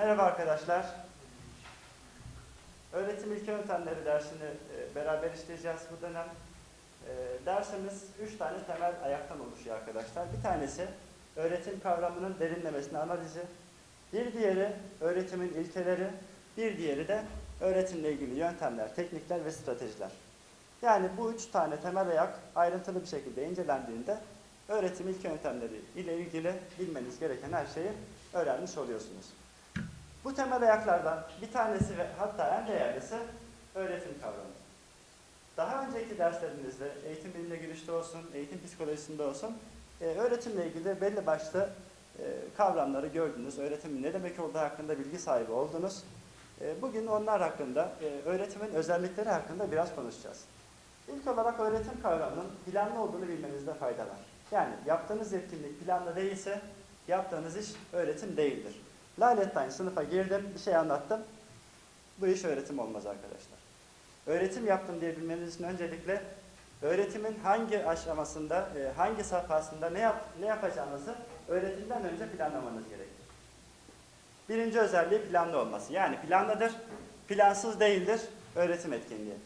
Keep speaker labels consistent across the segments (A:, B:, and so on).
A: Merhaba arkadaşlar. Öğretim ilke yöntemleri dersini e, beraber işleyeceğiz bu dönem. E, dersimiz üç tane temel ayaktan oluşuyor arkadaşlar. Bir tanesi öğretim kavramının derinlemesine analizi. Bir diğeri öğretimin ilkeleri. Bir diğeri de öğretimle ilgili yöntemler, teknikler ve stratejiler. Yani bu üç tane temel ayak ayrıntılı bir şekilde incelendiğinde öğretim ilke yöntemleri ile ilgili bilmeniz gereken her şeyi öğrenmiş oluyorsunuz. Bu temel ayaklardan bir tanesi ve hatta en değerlisi öğretim kavramı. Daha önceki derslerimizde eğitim bilimine girişte olsun, eğitim psikolojisinde olsun e, öğretimle ilgili belli başlı e, kavramları gördünüz. Öğretimin ne demek olduğu hakkında bilgi sahibi oldunuz. E, bugün onlar hakkında, e, öğretimin özellikleri hakkında biraz konuşacağız. İlk olarak öğretim kavramının planlı olduğunu bilmenizde fayda var. Yani yaptığınız etkinlik planlı değilse yaptığınız iş öğretim değildir. Lalettayn sınıfa girdim, bir şey anlattım. Bu iş öğretim olmaz arkadaşlar. Öğretim yaptım diye bilmeniz için öncelikle öğretimin hangi aşamasında, e, hangi safhasında ne, yap, ne yapacağınızı öğretimden önce planlamanız gerekir. Birinci özelliği planlı olması. Yani planlıdır, plansız değildir öğretim etkinliği.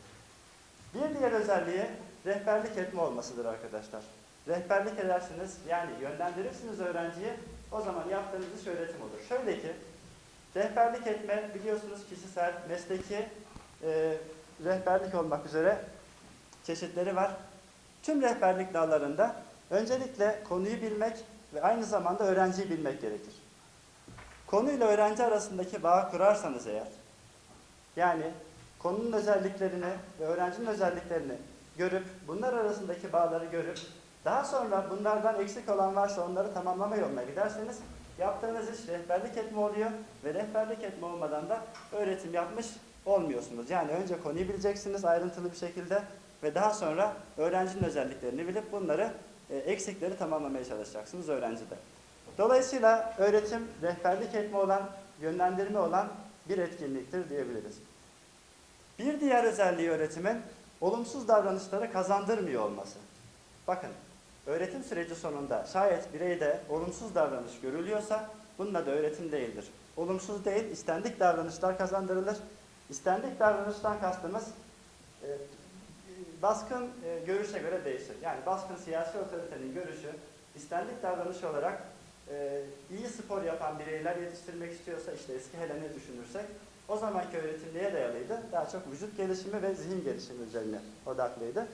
A: Bir diğer özelliği rehberlik etme olmasıdır arkadaşlar. Rehberlik edersiniz, yani yönlendirirsiniz öğrenciyi, o zaman yaptığınız iş öğretim olur. Şöyle ki, rehberlik etme biliyorsunuz kişisel, mesleki e, rehberlik olmak üzere çeşitleri var. Tüm rehberlik dallarında öncelikle konuyu bilmek ve aynı zamanda öğrenciyi bilmek gerekir. Konuyla öğrenci arasındaki bağı kurarsanız eğer, yani konunun özelliklerini ve öğrencinin özelliklerini görüp, bunlar arasındaki bağları görüp, daha sonra bunlardan eksik olan varsa onları tamamlama yoluna giderseniz yaptığınız iş rehberlik etme oluyor ve rehberlik etme olmadan da öğretim yapmış olmuyorsunuz. Yani önce konuyu bileceksiniz ayrıntılı bir şekilde ve daha sonra öğrencinin özelliklerini bilip bunları e, eksikleri tamamlamaya çalışacaksınız öğrencide. Dolayısıyla öğretim rehberlik etme olan, yönlendirme olan bir etkinliktir diyebiliriz. Bir diğer özelliği öğretimin olumsuz davranışları kazandırmıyor olması. Bakın, öğretim süreci sonunda şayet bireyde olumsuz davranış görülüyorsa bunun adı öğretim değildir. Olumsuz değil, istendik davranışlar kazandırılır. İstendik davranıştan kastımız e, baskın e, görüşe göre değişir. Yani baskın siyasi otoritenin görüşü istendik davranış olarak e, iyi spor yapan bireyler yetiştirmek istiyorsa işte eski Helen'i düşünürsek o zamanki öğretim neye dayalıydı? Daha çok vücut gelişimi ve zihin gelişimi üzerine odaklıydı.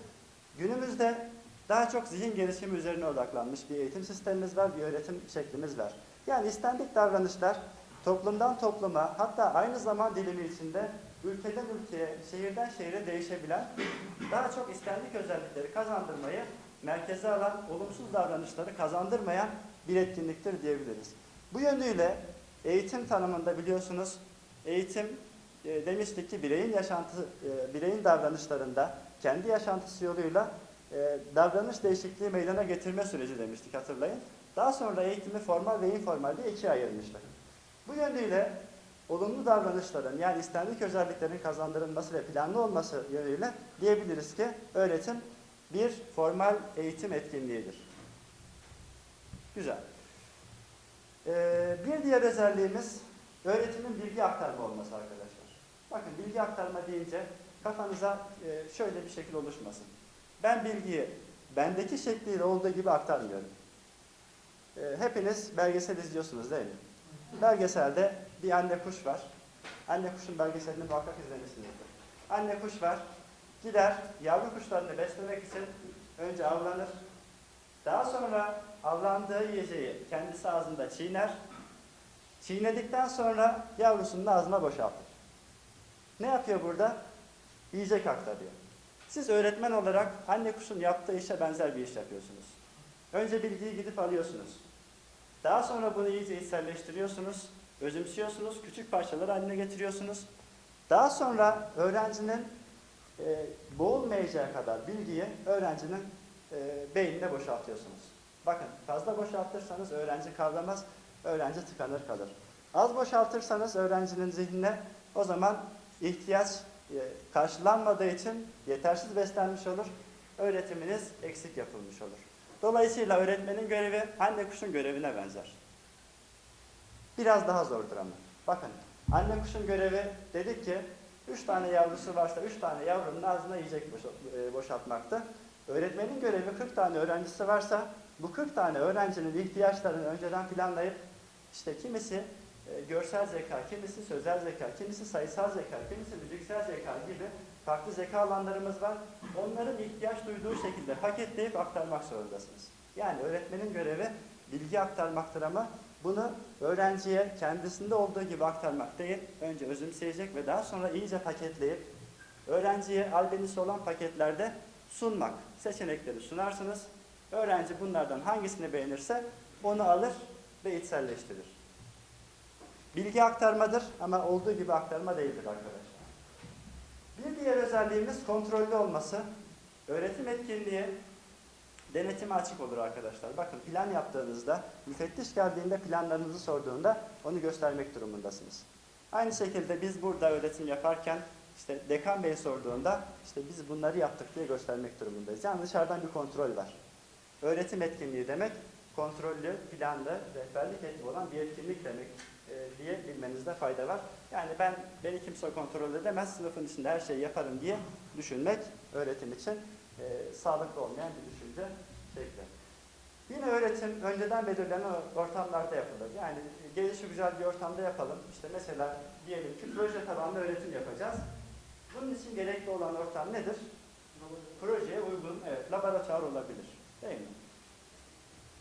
A: Günümüzde daha çok zihin gelişimi üzerine odaklanmış bir eğitim sistemimiz var, bir öğretim şeklimiz var. Yani istendik davranışlar toplumdan topluma hatta aynı zaman dilimi içinde ülkeden ülkeye, şehirden şehire değişebilen daha çok istendik özellikleri kazandırmayı merkeze alan, olumsuz davranışları kazandırmayan bir etkinliktir diyebiliriz. Bu yönüyle eğitim tanımında biliyorsunuz eğitim e, demiştik ki bireyin yaşantı, e, bireyin davranışlarında kendi yaşantısı yoluyla e, davranış değişikliği meydana getirme süreci demiştik hatırlayın. Daha sonra eğitimi formal ve informal diye ikiye ayırmışlar. Bu yönüyle olumlu davranışların yani istendik özelliklerin kazandırılması ve planlı olması yönüyle diyebiliriz ki öğretim bir formal eğitim etkinliğidir. Güzel. Ee, bir diğer özelliğimiz öğretimin bilgi aktarma olması arkadaşlar. Bakın bilgi aktarma deyince kafanıza e, şöyle bir şekil oluşmasın. Ben bilgiyi bendeki şekliyle olduğu gibi aktarmıyorum. E, hepiniz belgesel izliyorsunuz değil mi? Belgeselde bir anne kuş var. Anne kuşun belgeselini muhakkak izlemişsinizdir. Anne kuş var. Gider yavru kuşlarını beslemek için önce avlanır. Daha sonra avlandığı yiyeceği kendisi ağzında çiğner. Çiğnedikten sonra yavrusunun ağzına boşaltır. Ne yapıyor burada? Yiyecek aktarıyor. Siz öğretmen olarak anne kuşun yaptığı işe benzer bir iş yapıyorsunuz. Önce bilgiyi gidip alıyorsunuz. Daha sonra bunu iyice içselleştiriyorsunuz, özümsüyorsunuz, küçük parçalar haline getiriyorsunuz. Daha sonra öğrencinin e, boğulmayacağı kadar bilgiyi öğrencinin e, beynine boşaltıyorsunuz. Bakın fazla boşaltırsanız öğrenci kavramaz, öğrenci tıkanır kalır. Az boşaltırsanız öğrencinin zihnine o zaman ihtiyaç karşılanmadığı için yetersiz beslenmiş olur, öğretiminiz eksik yapılmış olur. Dolayısıyla öğretmenin görevi anne kuşun görevine benzer. Biraz daha zordur ama. Bakın anne kuşun görevi dedik ki 3 tane yavrusu varsa 3 tane yavrunun ağzına yiyecek e, boşaltmaktı. Öğretmenin görevi 40 tane öğrencisi varsa bu 40 tane öğrencinin ihtiyaçlarını önceden planlayıp işte kimisi e, görsel zeka, kimisi sözel zeka, kimisi sayısal zeka, kimisi müziksel zeka gibi farklı zeka alanlarımız var. Onların ihtiyaç duyduğu şekilde paketleyip aktarmak zorundasınız. Yani öğretmenin görevi bilgi aktarmaktır ama bunu öğrenciye kendisinde olduğu gibi aktarmak değil, önce özümseyecek ve daha sonra iyice paketleyip öğrenciye albenisi olan paketlerde sunmak. Seçenekleri sunarsınız. Öğrenci bunlardan hangisini beğenirse onu alır ve içselleştirir. Bilgi aktarmadır ama olduğu gibi aktarma değildir arkadaşlar. Bir diğer özelliğimiz kontrollü olması. Öğretim etkinliği denetime açık olur arkadaşlar. Bakın plan yaptığınızda, müfettiş geldiğinde planlarınızı sorduğunda onu göstermek durumundasınız. Aynı şekilde biz burada öğretim yaparken işte dekan bey sorduğunda işte biz bunları yaptık diye göstermek durumundayız. Yani dışarıdan bir kontrol var. Öğretim etkinliği demek kontrollü, planlı, rehberlik etki olan bir etkinlik demek diye bilmenizde fayda var. Yani ben beni kimse kontrol edemez, sınıfın içinde her şeyi yaparım diye düşünmek öğretim için e, sağlıklı olmayan bir düşünce şekli. Yine öğretim önceden belirlenen ortamlarda yapılır. Yani gelişi güzel bir ortamda yapalım. İşte mesela diyelim ki proje tabanlı öğretim yapacağız. Bunun için gerekli olan ortam nedir? Projeye uygun, evet, laboratuvar olabilir. Değil mi?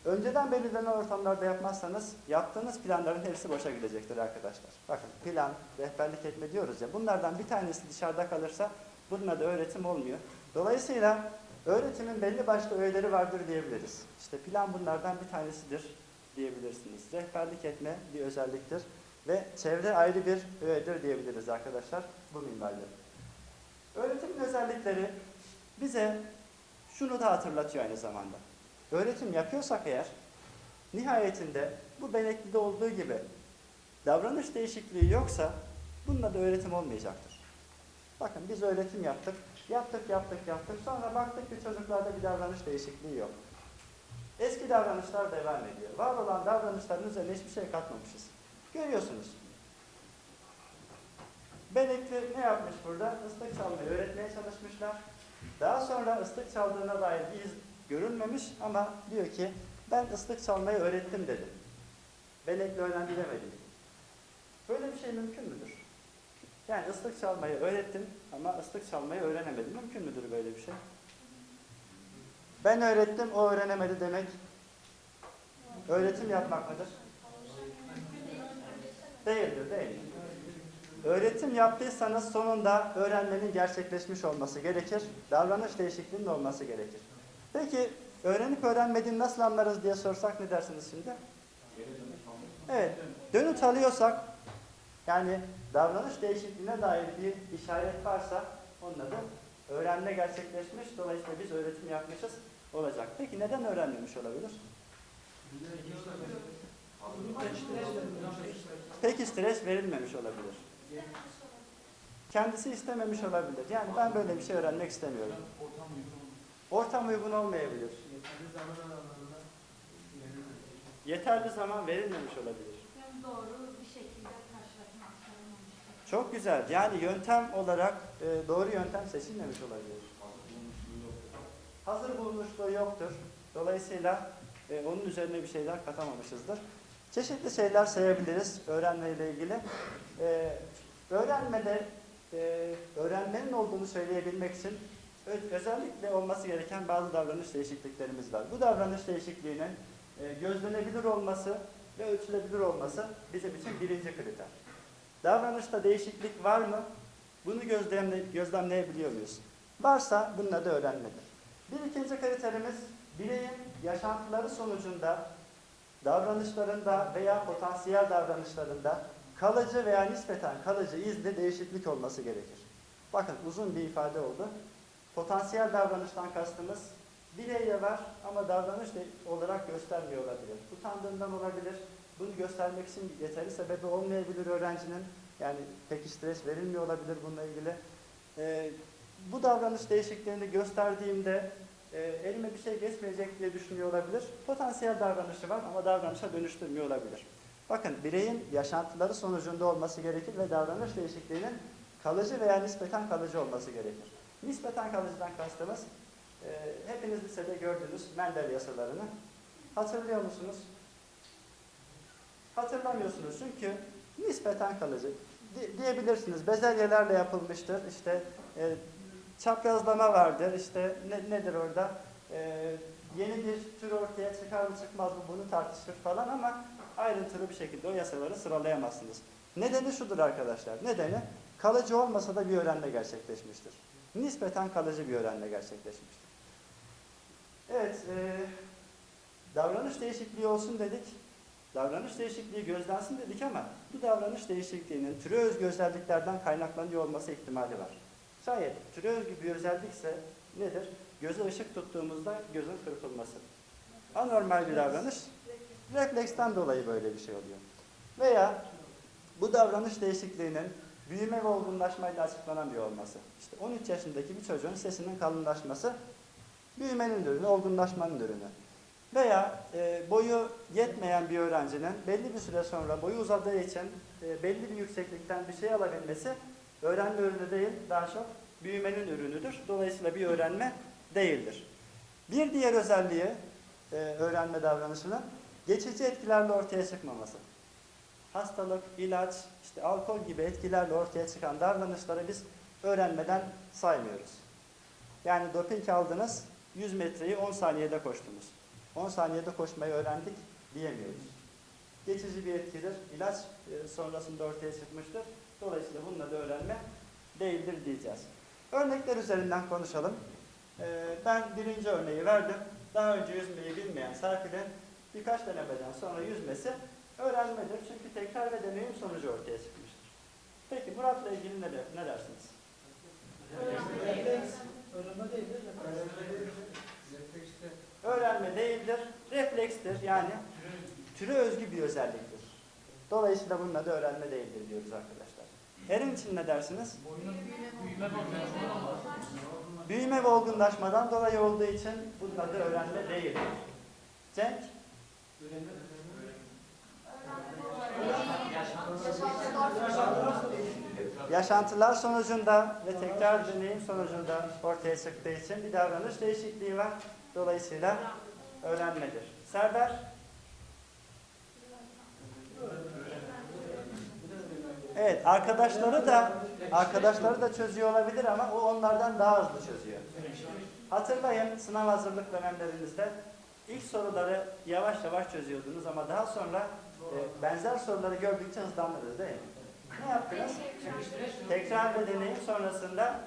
A: Önceden belirlenen ortamlarda yapmazsanız yaptığınız planların hepsi boşa gidecektir arkadaşlar. Bakın plan, rehberlik etme diyoruz ya bunlardan bir tanesi dışarıda kalırsa bununla da öğretim olmuyor. Dolayısıyla öğretimin belli başlı öğeleri vardır diyebiliriz. İşte plan bunlardan bir tanesidir diyebilirsiniz. Rehberlik etme bir özelliktir ve çevre ayrı bir öğedir diyebiliriz arkadaşlar bu minvalde. Öğretimin özellikleri bize şunu da hatırlatıyor aynı zamanda. Öğretim yapıyorsak eğer nihayetinde bu Benekli'de olduğu gibi davranış değişikliği yoksa bununla da öğretim olmayacaktır. Bakın biz öğretim yaptık, yaptık, yaptık, yaptık. Sonra baktık ki çocuklarda bir davranış değişikliği yok. Eski davranışlar devam ediyor. Var olan davranışların üzerine hiçbir şey katmamışız. Görüyorsunuz. Benekli ne yapmış burada? Islık çalmayı öğretmeye çalışmışlar. Daha sonra ıslık çaldığına dair bir iz görülmemiş ama diyor ki ben ıslık çalmayı öğrettim dedi. Benekli öğrendi demedi. Böyle bir şey mümkün müdür? Yani ıslık çalmayı öğrettim ama ıslık çalmayı öğrenemedim. Mümkün müdür böyle bir şey? Ben öğrettim, o öğrenemedi demek öğretim yapmak mıdır? Değildir, değil. Öğretim yaptıysanız sonunda öğrenmenin gerçekleşmiş olması gerekir. Davranış değişikliğinin de olması gerekir. Peki öğrenip öğrenmediğini nasıl anlarız diye sorsak ne dersiniz şimdi? Evet, dönüt alıyorsak yani davranış değişikliğine dair bir işaret varsa onun adı öğrenme gerçekleşmiş. Dolayısıyla biz öğretim yapmışız olacak. Peki neden öğrenmemiş olabilir? Peki stres verilmemiş olabilir. Kendisi istememiş olabilir. Yani ben böyle bir şey öğrenmek istemiyorum. Ortam uygun olmayabilir. Yeterli zaman verilmemiş olabilir.
B: Hem doğru bir şekilde karşılaşma aktarılmamış.
A: Çok güzel. Yani yöntem olarak e, doğru yöntem seçilmemiş olabilir. Hazır bulunmuşluğu yoktur. Dolayısıyla e, onun üzerine bir şeyler katamamışızdır. Çeşitli şeyler sayabiliriz öğrenme ile ilgili. E, öğrenmede e, öğrenmenin olduğunu söyleyebilmek için özellikle olması gereken bazı davranış değişikliklerimiz var. Bu davranış değişikliğinin e, gözlenebilir olması ve ölçülebilir olması bizim için birinci kriter. Davranışta değişiklik var mı? Bunu gözlemle, gözlemleyebiliyor muyuz? Varsa bunun adı öğrenmedir. Bir ikinci kriterimiz bireyin yaşantıları sonucunda davranışlarında veya potansiyel davranışlarında kalıcı veya nispeten kalıcı izli değişiklik olması gerekir. Bakın uzun bir ifade oldu. Potansiyel davranıştan kastımız bireyde var ama davranış olarak göstermiyor olabilir. Utandığından olabilir. Bunu göstermek için yeterli sebebi olmayabilir öğrencinin. Yani pek stres verilmiyor olabilir bununla ilgili. Ee, bu davranış değişikliğini gösterdiğimde e, elime bir şey geçmeyecek diye düşünüyor olabilir. Potansiyel davranışı var ama davranışa dönüştürmüyor olabilir. Bakın bireyin yaşantıları sonucunda olması gerekir ve davranış değişikliğinin kalıcı veya nispeten kalıcı olması gerekir. Nispeten kalıcıdan kastımız e, hepiniz lisede gördüğünüz Mendel yasalarını hatırlıyor musunuz? Hatırlamıyorsunuz çünkü nispeten kalıcı. Di- diyebilirsiniz bezelyelerle yapılmıştır. İşte e, çaprazlama vardır. İşte ne, nedir orada? E, yeni bir tür ortaya çıkar mı çıkmaz mı bunu tartışır falan ama ayrıntılı bir şekilde o yasaları sıralayamazsınız. Nedeni şudur arkadaşlar. Nedeni kalıcı olmasa da bir öğrenme gerçekleşmiştir. Nispeten kalıcı bir öğrenme gerçekleşmiştir. Evet, e, davranış değişikliği olsun dedik. Davranış değişikliği gözlensin dedik ama bu davranış değişikliğinin türe özgü özelliklerden kaynaklanıyor olması ihtimali var. Şayet türe özgü bir özellikse nedir? Göze ışık tuttuğumuzda gözün kırpılması. Anormal bir davranış refleksten dolayı böyle bir şey oluyor. Veya bu davranış değişikliğinin büyüme ve olgunlaşmayla açıklanamıyor olması. İşte 13 yaşındaki bir çocuğun sesinin kalınlaşması büyümenin ürünü, olgunlaşmanın ürünü. Veya e, boyu yetmeyen bir öğrencinin belli bir süre sonra boyu uzadığı için e, belli bir yükseklikten bir şey alabilmesi öğrenme ürünü değil, daha çok büyümenin ürünüdür. Dolayısıyla bir öğrenme değildir. Bir diğer özelliği e, öğrenme davranışının geçici etkilerle ortaya çıkmaması. Hastalık, ilaç, işte alkol gibi etkilerle ortaya çıkan davranışları biz öğrenmeden saymıyoruz. Yani doping aldınız, 100 metreyi 10 saniyede koştunuz. 10 saniyede koşmayı öğrendik diyemiyoruz. Geçici bir etkidir. İlaç e, sonrasında ortaya çıkmıştır. Dolayısıyla bununla da öğrenme değildir diyeceğiz. Örnekler üzerinden konuşalım. E, Ben birinci örneği verdim. Daha önce yüzmeyi bilmeyen Serpil'in birkaç denemeden sonra yüzmesi öğrenmedir. Çünkü tekrar ve deneyim sonucu ortaya çıkmıştır. Peki Murat'la ilgili ne, der- ne dersiniz?
C: Öğrenme değildir.
A: Öğrenme değildir, reflekstir. Yani türe özgü bir özelliktir. Dolayısıyla bunun adı öğrenme değildir diyoruz arkadaşlar. Erin için ne dersiniz? Büyüme ve olgunlaşmadan dolayı olduğu için bunun adı öğrenme değildir. Cenk? Yaşantılar sonucunda ve tekrar deneyim sonucunda ortaya çıktığı için bir davranış değişikliği var. Dolayısıyla öğrenmedir. Serdar? Evet, arkadaşları da arkadaşları da çözüyor olabilir ama o onlardan daha hızlı çözüyor. Hatırlayın sınav hazırlık dönemlerinizde ilk soruları yavaş yavaş çözüyordunuz ama daha sonra e, benzer soruları gördükçe hızlandınız değil mi? Ne yaptınız? Tekrar ve deneyim sonrasında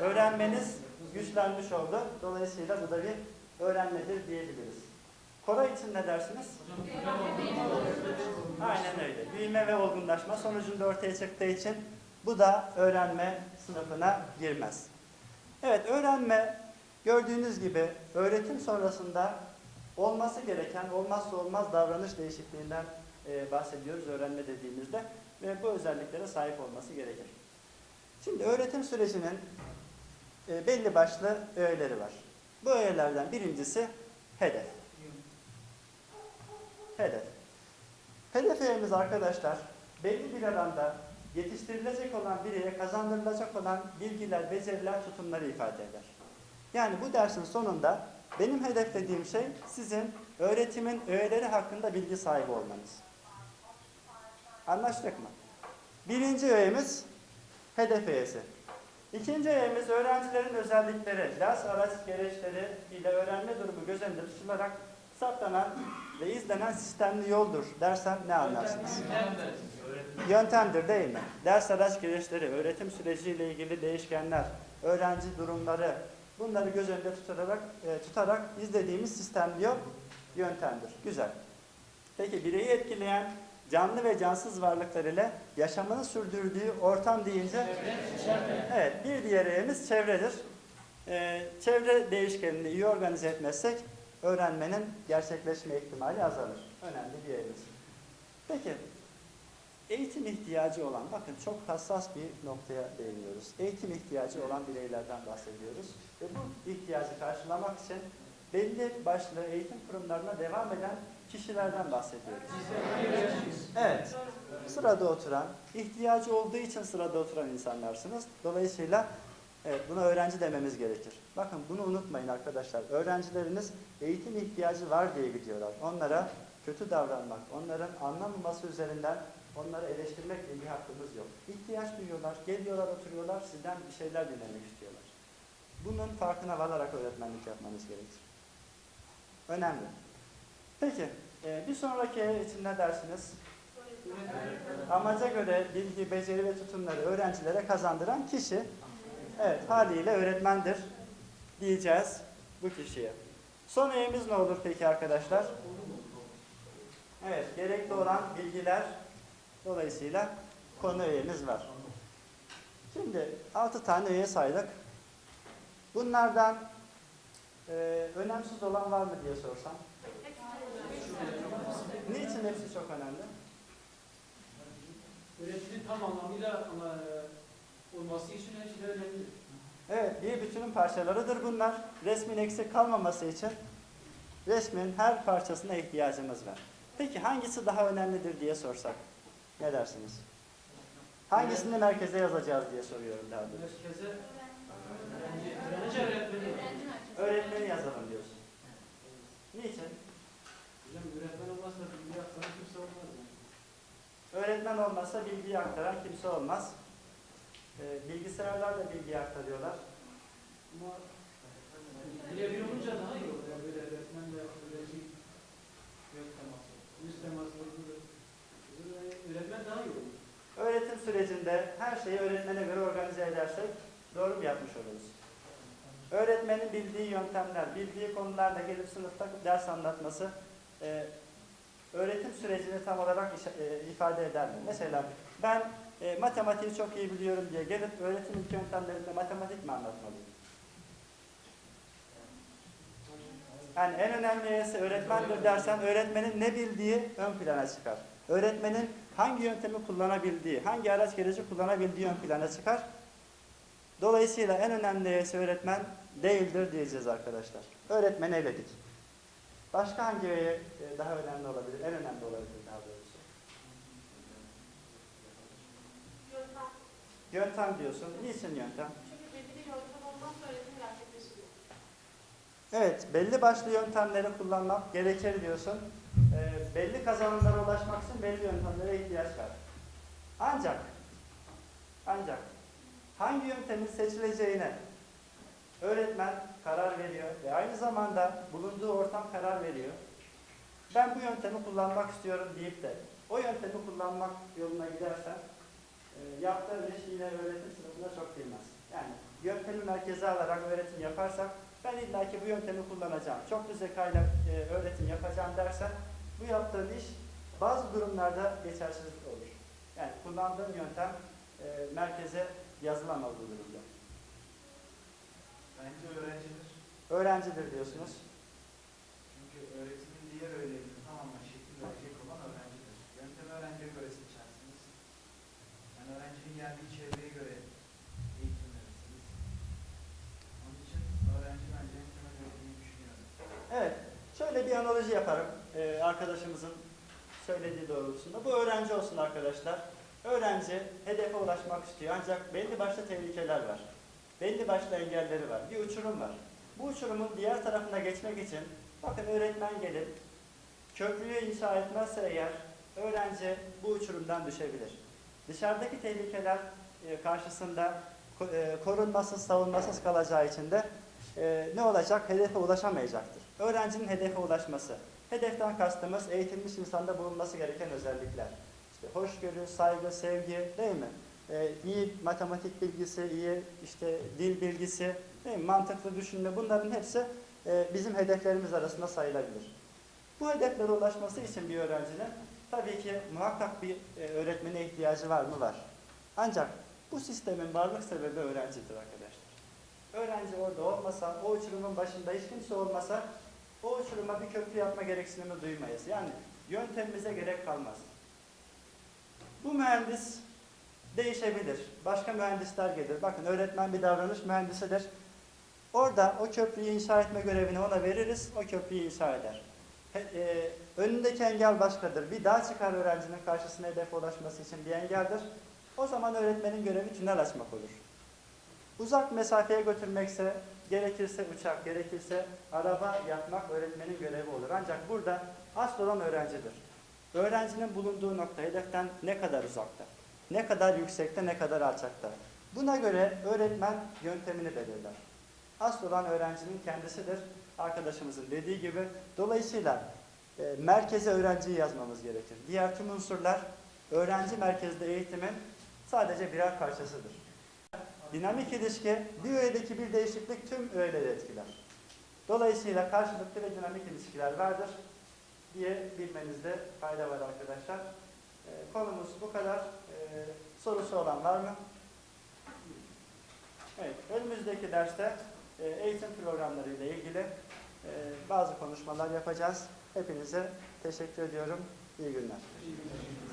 A: öğrenmeniz güçlenmiş oldu. Dolayısıyla bu da bir öğrenmedir diyebiliriz. Koray için ne dersiniz? Aynen öyle. Büyüme ve olgunlaşma sonucunda ortaya çıktığı için bu da öğrenme sınıfına girmez. Evet, öğrenme gördüğünüz gibi öğretim sonrasında olması gereken, olmazsa olmaz davranış değişikliğinden e, bahsediyoruz öğrenme dediğimizde ve bu özelliklere sahip olması gerekir. Şimdi öğretim sürecinin e, belli başlı öğeleri var. Bu öğelerden birincisi hedef. Hedef. Hedef öğemiz arkadaşlar belli bir alanda yetiştirilecek olan bireye kazandırılacak olan bilgiler, beceriler, tutumları ifade eder. Yani bu dersin sonunda benim hedeflediğim şey sizin öğretimin öğeleri hakkında bilgi sahibi olmanız. Anlaştık mı? Birinci öğemiz hedef öğesi. İkinci öğemiz öğrencilerin özellikleri, ders araç gereçleri ile öğrenme durumu göz önünde tutularak saptanan ve izlenen sistemli yoldur dersem ne anlarsınız? Yöntemdir değil mi? Ders araç gereçleri, öğretim süreciyle ilgili değişkenler, öğrenci durumları bunları göz önünde tutarak, e, tutarak izlediğimiz sistemli yol yöntemdir. Güzel. Peki bireyi etkileyen canlı ve cansız varlıklar ile yaşamını sürdürdüğü ortam deyince evet bir diğer öğemiz çevredir. Ee, çevre değişkenini iyi organize etmezsek öğrenmenin gerçekleşme ihtimali azalır. Önemli bir öğemiz. Peki eğitim ihtiyacı olan bakın çok hassas bir noktaya değiniyoruz. Eğitim ihtiyacı olan bireylerden bahsediyoruz ve bu ihtiyacı karşılamak için belli başlı eğitim kurumlarına devam eden kişilerden bahsediyoruz. Evet. Sırada oturan, ihtiyacı olduğu için sırada oturan insanlarsınız. Dolayısıyla evet, buna öğrenci dememiz gerekir. Bakın bunu unutmayın arkadaşlar. Öğrencileriniz eğitim ihtiyacı var diye gidiyorlar. Onlara kötü davranmak, onların anlamaması üzerinden onları eleştirmek gibi bir hakkımız yok. İhtiyaç duyuyorlar, geliyorlar, oturuyorlar, sizden bir şeyler dinlemek istiyorlar. Bunun farkına vararak öğretmenlik yapmanız gerekir. Önemli. Peki, e, bir sonraki için ne dersiniz? Amaca göre bilgi, beceri ve tutumları öğrencilere kazandıran kişi, evet haliyle öğretmendir diyeceğiz bu kişiye. Son öğemiz ne olur peki arkadaşlar? Evet, gerekli olan bilgiler dolayısıyla konu öğemiz var. Şimdi 6 tane öğe saydık. Bunlardan e, önemsiz olan var mı diye sorsam. Niçin hepsi çok önemli?
C: Öğretinin tam anlamıyla ama e, olması için her şey önemli.
A: Evet, bir bütünün parçalarıdır bunlar. Resmin eksik kalmaması için resmin her parçasına ihtiyacımız var. Peki hangisi daha önemlidir diye sorsak ne dersiniz? Hangisini merkeze yazacağız diye soruyorum daha doğrusu.
C: Merkeze öğrenci, öğrenci öğretmeni.
A: Öğretmeni yazalım diyorsun. Niçin?
C: Hocam öğretmen olmazsa bilgi aktaran kimse olmaz. Yani.
A: Öğretmen olmazsa bilgiyi aktaran kimse olmaz. Ee, bilgisayarlarla bilgiyi aktarıyorlar.
C: Ama birebir olunca daha iyi olur. Yani böyle öğretmenle öğrenci göz teması, yüz teması. Öğretmen daha iyi olur.
A: Öğretim sürecinde her şeyi öğretmene göre organize edersek doğru mu yapmış oluruz? Öğretmenin bildiği yöntemler, bildiği konularla gelip sınıfta ders anlatması e, öğretim sürecini tam olarak e, ifade eder mi? Mesela ben e, matematiği çok iyi biliyorum diye gelip öğretim ilk yöntemlerinde matematik mi anlatmalıyım? Yani en önemli üyesi öğretmendir dersen öğretmenin ne bildiği ön plana çıkar. Öğretmenin hangi yöntemi kullanabildiği, hangi araç gereci kullanabildiği ön plana çıkar. Dolayısıyla en önemli öğretmen değildir diyeceğiz arkadaşlar. Öğretmeni eledik. Başka hangi üye e, daha önemli olabilir? En önemli olabilir daha doğrusu.
B: Yöntem.
A: Yöntem diyorsun. Niçin yöntem?
B: Çünkü belli bir yöntem olmazsa öğretim gerçekleşmiyor.
A: Evet, belli başlı yöntemleri kullanmak gerekir diyorsun. Ee, belli kazanımlara ulaşmak için belli yöntemlere ihtiyaç var. Ancak, ancak hangi yöntemin seçileceğine öğretmen karar veriyor ve aynı zamanda bulunduğu ortam karar veriyor. Ben bu yöntemi kullanmak istiyorum deyip de o yöntemi kullanmak yoluna gidersen e, yaptığın iş yine öğretim sınıfına çok girmez. Yani yöntemi merkeze alarak öğretim yaparsak ben illaki bu yöntemi kullanacağım, çoklu zekayla e, öğretim yapacağım dersen bu yaptığın iş bazı durumlarda geçersiz olur. Yani kullandığın yöntem e, merkeze yazılamaz bu durumda.
D: Bence öğrencidir.
A: Öğrencidir diyorsunuz.
D: Çünkü öğretimin diğer öğelerinin tamamen şekil verecek olan öğrencidir. Yöntemi öğrenciye göre seçersiniz. Yani öğrencinin geldiği çevreye göre eğitim verirsiniz. Onun için öğrenci bence en temel öğretmeyi düşünüyorum.
A: Evet, şöyle bir analoji yaparım e, arkadaşımızın söylediği doğrultusunda. Bu öğrenci olsun arkadaşlar. Öğrenci hedefe ulaşmak istiyor ancak belli başlı tehlikeler var. Belli başlı engelleri var. Bir uçurum var. Bu uçurumun diğer tarafına geçmek için bakın öğretmen gelip köprüyü inşa etmezse eğer öğrenci bu uçurumdan düşebilir. Dışarıdaki tehlikeler e, karşısında e, korunmasız, savunmasız kalacağı için de e, ne olacak? Hedefe ulaşamayacaktır. Öğrencinin hedefe ulaşması. Hedeften kastımız eğitilmiş insanda bulunması gereken özellikler. İşte hoşgörü, saygı, sevgi değil mi? Ee, iyi matematik bilgisi, iyi işte dil bilgisi, değil mi? mantıklı düşünme bunların hepsi e, bizim hedeflerimiz arasında sayılabilir. Bu hedeflere ulaşması için bir öğrencinin tabii ki muhakkak bir e, öğretmene ihtiyacı var mı? Var. Ancak bu sistemin varlık sebebi öğrencidir arkadaşlar. Öğrenci orada olmasa, o uçurumun başında hiç kimse olmasa o uçuruma bir köprü yapma gereksinimi duymayız. Yani yöntemimize gerek kalmaz. Bu mühendis değişebilir. Başka mühendisler gelir. Bakın öğretmen bir davranış mühendisidir. Orada o köprüyü inşa etme görevini ona veririz. O köprüyü inşa eder. He- e, önündeki engel başkadır. Bir dağ çıkar öğrencinin karşısına hedefe ulaşması için bir engeldir. O zaman öğretmenin görevi tünel açmak olur. Uzak mesafeye götürmekse, gerekirse uçak, gerekirse araba yapmak öğretmenin görevi olur. Ancak burada asıl olan öğrencidir. Öğrencinin bulunduğu nokta hedeften ne kadar uzakta, ne kadar yüksekte, ne kadar alçakta. Buna göre öğretmen yöntemini belirler. Asıl olan öğrencinin kendisidir. Arkadaşımızın dediği gibi. Dolayısıyla e, merkeze öğrenciyi yazmamız gerekir. Diğer tüm unsurlar öğrenci merkezli eğitimin sadece birer parçasıdır. Dinamik ilişki bir öğedeki bir değişiklik tüm öğeleri etkiler. Dolayısıyla karşılıklı ve dinamik ilişkiler vardır diye bilmenizde fayda var arkadaşlar. E, konumuz bu kadar. E, sorusu olan var mı? Evet, önümüzdeki derste e, eğitim programları ile ilgili e, bazı konuşmalar yapacağız. Hepinize teşekkür ediyorum. İyi günler.
C: İyi günler.